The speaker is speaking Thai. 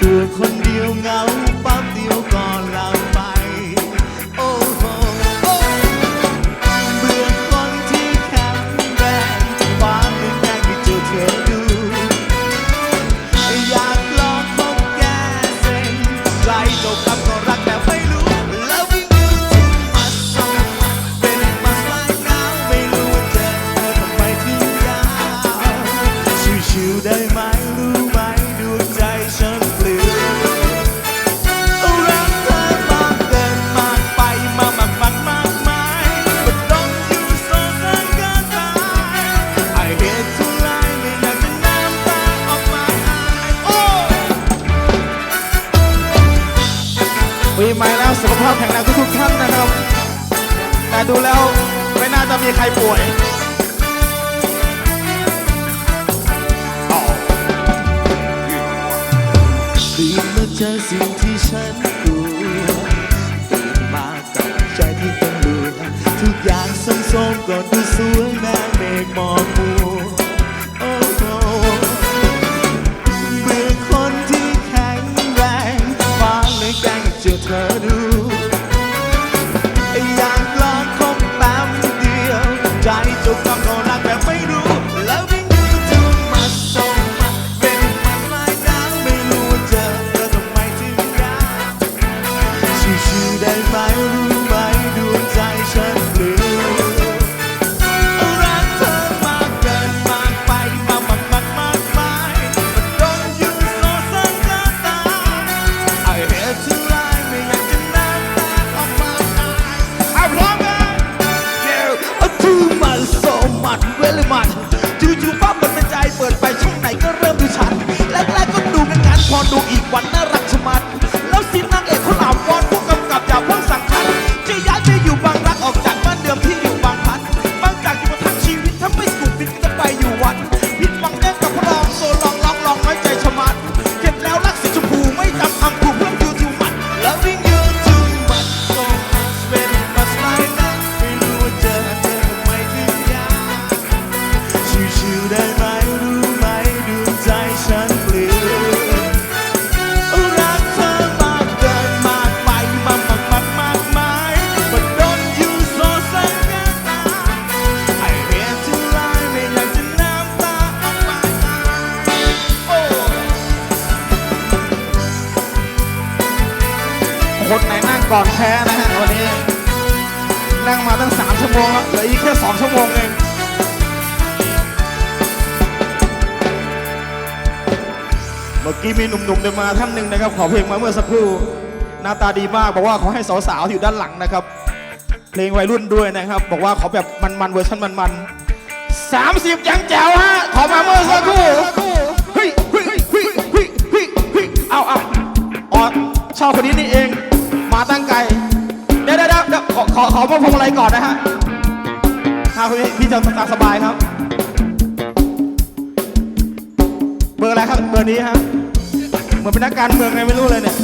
ตัวคนเดียวเหงา ปีใหม่แล้วสุขภาพแข็งแรงทุกๆท่านนะครับ แต่ดูแล้วไม่น่าจะมีใครป่วยตื่นมาเจอสิ่งที่ฉันกลัวตื่นมากับใจที่ต้องรู้ทุกอย่างสมสมก็ดูสวยแม่เมฆหมอกมัว yeterdir ก่อนแพ้นะฮะวันนี้ นั่งมาตั้งสามชั่วโมงแล้วเหลืออีกแค่สองชั่วโมงเองเมื่อกี้มีหนุ่มๆเดินมาท่านหนึ่งนะครับ ขอเพลงมาเมื่อสักครู่หน้าตาดีมากบอกว่าขอให้สาวๆที่อยู่ด้านหลังนะครับ เพลงวัยรุ่นด้วยนะครับ บอกว่าขอแบบมันๆเวอร์ชันมันๆสามสิบยังแจ๋วฮะขอมาเมื่อสักครู่ ขอขอพวงพวงอะไรก่อนนะฮะถ้าพี่พี่จะสบายครับ เบอร์อะไรครับ เบอร์นี้ฮะ เหมือนเป็นนักการเมืองไงไม่รู้เลยเนี่ย